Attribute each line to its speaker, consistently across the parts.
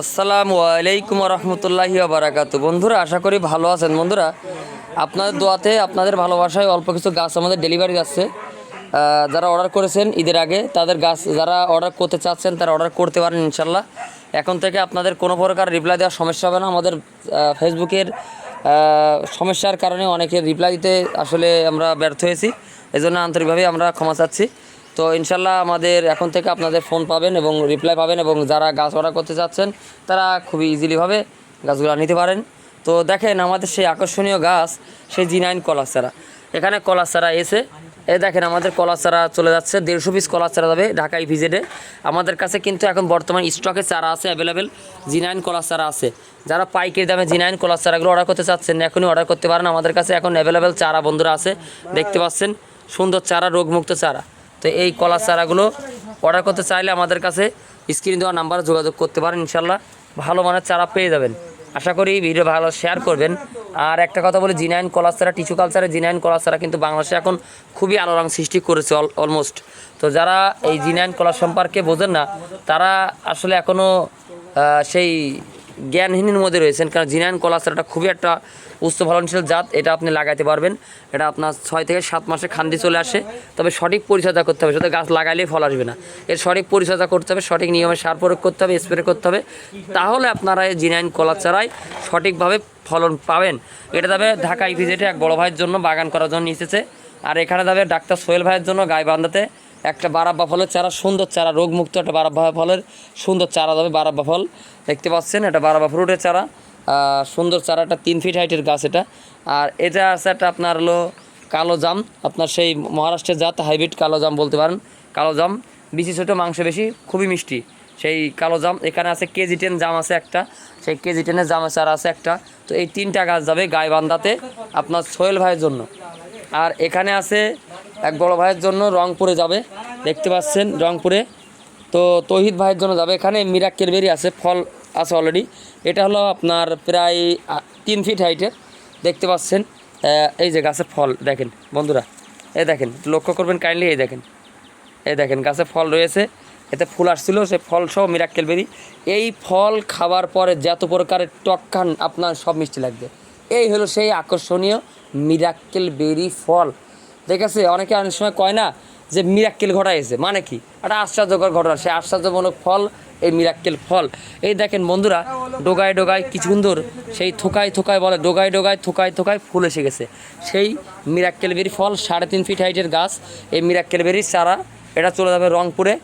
Speaker 1: আসসালামু আলাইকুম রহমতুল্লাহি বারাকাতু বন্ধুরা, আশা করি ভালো আছেন। বন্ধুরা, আপনাদের দোয়াতে, আপনাদের ভালোবাসায় অল্প কিছু গাছ আমাদের ডেলিভারি যাচ্ছে। যারা অর্ডার করেছেন ঈদের আগে, তাদের গাছ যারা অর্ডার করতে চাচ্ছেন, তারা অর্ডার করতে পারেন ইনশাল্লাহ এখন থেকে আপনাদের কোনো প্রকার রিপ্লাই দেওয়ার সমস্যা হবে না। আমাদের ফেসবুকের সমস্যার কারণে অনেকে রিপ্লাই দিতে আসলে আমরা ব্যর্থ হয়েছি। এই জন্য আন্তরিকভাবে আমরা ক্ষমা চাচ্ছি। তো ইনশাল্লাহ আমাদের এখন থেকে আপনাদের ফোন পাবেন এবং রিপ্লাই পাবেন এবং যারা গাছ অর্ডার করতে চাচ্ছেন, তারা খুবই ইজিলিভাবে গাছগুলো নিতে পারেন। তো দেখেন আমাদের সেই আকর্ষণীয় গাছ, সেই জি নাইন চারা এখানে কলার চারা এসে এ দেখেন আমাদের কলার চারা চলে যাচ্ছে, দেড়শো পিস কলার চারা যাবে ঢাকায় ভিজিটে আমাদের কাছে কিন্তু এখন বর্তমান স্টকে চারা আছে অ্যাভেলেবেল জি নাইন চারা আছে। যারা পাইকারি দামে জি নাইন চারাগুলো অর্ডার করতে চাচ্ছেন, এখনই অর্ডার করতে পারেন। আমাদের কাছে এখন অ্যাভেলেবেল চারা বন্ধুরা আছে, দেখতে পাচ্ছেন, সুন্দর চারা, রোগমুক্ত চারা। তো এই কলার চারাগুলো অর্ডার করতে চাইলে আমাদের কাছে স্ক্রিন দেওয়া নাম্বারে যোগাযোগ করতে পারেন ইনশাল্লাহ ভালো মানের চারা পেয়ে যাবেন। আশা করি ভিডিও ভালো শেয়ার করবেন। আর একটা কথা বলি জিনাইন কলার চারা টিস্যু কালচারে জিনাইন কলার চারা কিন্তু বাংলাদেশে এখন খুবই আলোড়ন সৃষ্টি করেছে অলমোস্ট তো যারা এই জিনাইন কলা সম্পর্কে বোঝেন না, তারা আসলে এখনও সেই জ্ঞানহীনের মধ্যে রয়েছেন, কারণ জিনাইন কলা চারাটা খুবই একটা উচ্চ ফলনশীল জাত, এটা আপনি লাগাইতে পারবেন। এটা আপনার ছয় থেকে সাত মাসে খান্দি চলে আসে, তবে সঠিক পরিচর্যা করতে হবে, শুধু গাছ লাগাইলেই ফল আসবে না। এর সঠিক পরিচর্যা করতে হবে, সঠিক নিয়মে সার প্রয়োগ করতে হবে, স্প্রে করতে হবে, তাহলে আপনারা এই জিনাইন কলার চারায় সঠিকভাবে ফলন পাবেন। এটা যাবে ঢাকা ইপিজেটে এক বড় ভাইয়ের জন্য বাগান করার জন্য এসেছে। আর এখানে যাবে ডাক্তার সোহেল ভাইয়ের জন্য গায়ে বান্ধাতে একটা বারাব্বা ফলের চারা, সুন্দর চারা, রোগমুক্ত একটা বারাব্বা ফলের সুন্দর চারা যাবে, বারাব্বা ফল। দেখতে পাচ্ছেন, এটা বারাব্বা ফ্রুটের চারা। সুন্দর চারাটা তিন ফিট হাইটের গাছ এটা। আর এটা আছে একটা আপনার হলো কালো জাম। আপনার সেই মহারাষ্ট্রের জাত, হাইব্রিড কালো জাম বলতে পারেন। কালো জাম, বেশি ছোটো, মাংস বেশি, খুবই মিষ্টি। সেই কালো জাম, এখানে আছে কেজি টেন জাম আছে একটা। সেই কেজি টেনের জামের চারা আছে একটা। তো এই তিনটা গাছ যাবে গায়ে বান্ধাতে আপনার সোহেল ভাইয়ের জন্য। আর এখানে আছে এক বড় ভাইয়ের জন্য রংপুরে যাবে। দেখতে পাচ্ছেন রংপুরে। তো তৌহিদ ভাইয়ের জন্য যাবে। এখানে মিরাক্কের বেরি আছে, ফল আছে অলরেডি এটা হলো আপনার প্রায় তিন ফিট হাইটের দেখতে পাচ্ছেন এই যে গাছে ফল, দেখেন বন্ধুরা। এই দেখেন, লক্ষ্য করবেন কাইন্ডলি এই দেখেন। এই দেখেন, গাছে ফল রয়েছে। এতে ফুল আসছিল, সে ফল সহ মিরাক্কেল বেরি। এই ফল খাওয়ার পরে যত প্রকারের টক খান আপনার সব মিষ্টি লাগবে। এই হলো সেই আকর্ষণীয় মিরাক্কেল বেরি ফল। দেখেছে, অনেকে অনেক সময় কয় না যে মিরাক্কেল ঘটাইছে। মানে কি? একটা আশ্চর্যকর ঘটনা। সেই আশ্চর্যমূলক ফল, এই মিরাক্কেল ফল। এই দেখেন বন্ধুরা, ডোগায় ডোগায় কি সুন্দর সেই থোকায় থোকায় বলে, ডোগায় ডোগায় থোকায় থোকায় ফুল এসে গেছে। সেই মিরাক্কেল বেরি ফল সাড়ে তিন ফিট হাইটের গাছ, এই মিরাক্কেল বেরির চারা, এটা চলে যাবে রংপুরে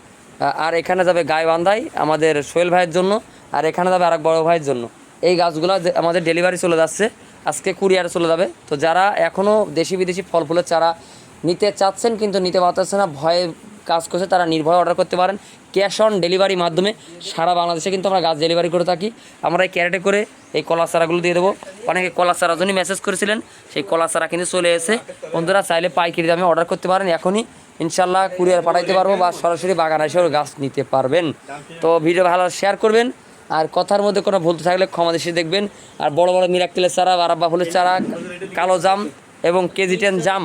Speaker 1: আর এখানে যাবে গাইবান্ধায় আমাদের সোহেল ভাইয়ের জন্য, আর এখানে যাবে আরেক বড় ভাইয়ের জন্য। এই গাছগুলো আমাদের ডেলিভারি চলে যাচ্ছে। আজকে কুরিয়ারে চলে যাবে। তো যারা এখনও দেশি বিদেশি ফল ফুলের চারা নিতে চাচ্ছেন কিন্তু নিতে পারতেছে না, ভয়ে কাজ করছে, তারা নির্ভয় অর্ডার করতে পারেন। ক্যাশ অন ডেলিভারি মাধ্যমে সারা বাংলাদেশে কিন্তু আমরা গাছ ডেলিভারি করে থাকি। আমরা এই ক্যারেটে করে এই কলা চারাগুলো দিয়ে দেবো। অনেকে কলা চারার জন্যই মেসেজ করেছিলেন, সেই কলা চারা কিন্তু চলে এসে বন্ধুরা, চাইলে পাইকারি দামে অর্ডার করতে পারেন, এখনই ইনশাল্লাহ কুরিয়ার পাঠাইতে পারব বা সরাসরি বাগান এসেও গাছ নিতে পারবেন। তো ভিডিও ভালো শেয়ার করবেন। আর কথার মধ্যে কোনো ভুল থাকলে ক্ষমা দেশে দেখবেন। আর বড় বড় মিরাক্কেলের চারা বারাব্বা ফুলের চারা, কালো জাম এবং কেজি টেন জাম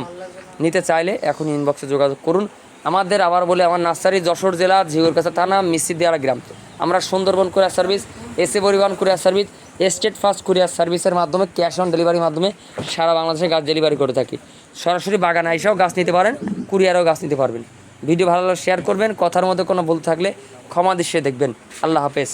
Speaker 1: নিতে চাইলে এখন ইনবক্সে যোগাযোগ করুন। আমাদের আবার বলে, আমার নার্সারি যশোর জেলা ঝিগুরকাছা থানা মিস্ত্রি দেওয়ার গ্রাম। আমরা সুন্দরবন কুরিয়ার সার্ভিস, এসে পরিবহন courier service, state first courier সার্ভিসের মাধ্যমে, ক্যাশ অন ডেলিভারির মাধ্যমে সারা বাংলাদেশে গাছ ডেলিভারি করে থাকি। সরাসরি বাগান আইসাও গাছ নিতে পারেন, কুরিয়ারও গাছ নিতে পারবেন। ভিডিও ভালো শেয়ার করবেন, কথার মধ্যে কোনো ভুল থাকলে ক্ষমা দৃশ্যে দেখবেন। আল্লাহ হাফেজ।